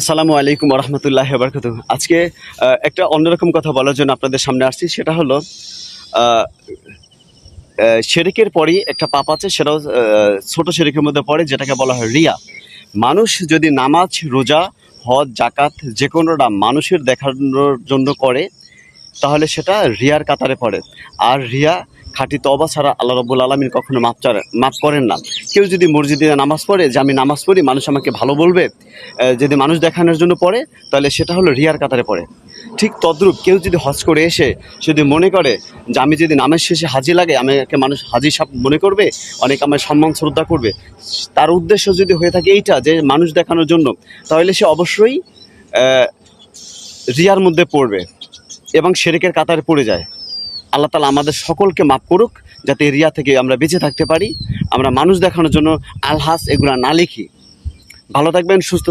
আসসালামু আলাইকুম রহমতুল্লাহ বরকত আজকে একটা অন্যরকম কথা বলার জন্য আপনাদের সামনে আসছি। সেটা হলো শেরিকের পরই একটা পাপ আছে, সেটাও ছোট শেরিকের মধ্যে পড়ে, যেটাকে বলা হয় রিয়া। মানুষ যদি নামাজ, রোজা, হজ জাকাত যে কোনোটা মানুষের দেখানোর জন্য করে, তাহলে সেটা রিয়ার কাতারে পড়ে। আর রিয়া খাঁটি তবা ছাড়া আল্লাহ রব্বুল আলমিন কখনো মাপ মাপ করেন না। কেউ যদি মসজিদে নামাজ পড়ে, যে আমি নামাজ পড়ি, মানুষ আমাকে ভালো বলবে যদি মানুষ দেখানোর জন্য পড়ে, তাহলে সেটা হলো রিয়ার কাতারে পড়ে। ঠিক তদ্রূপ কেউ যদি হজ করে এসে যদি মনে করে যে আমি যদি নামের শেষে হাজি লাগে, আমাকে মানুষ হাজি সাহেব মনে করবে, অনেক আমার সম্মান শ্রদ্ধা করবে, তার উদ্দেশ্য যদি হয়ে থাকে এইটা যে মানুষ দেখানোর জন্য, তাহলে সে অবশ্যই রিয়ার মধ্যে পড়বে এবং শেরেকের কাতারে পড়ে যায়। আল্লাহ তালা আমাদের সকলকে মাফ করুক, যাতে রিয়া থেকে আমরা বেঁচে থাকতে পারি। আমরা মানুষ দেখানোর জন্য আলহাস এগুলা না লিখি। ভালো থাকবেন, সুস্থ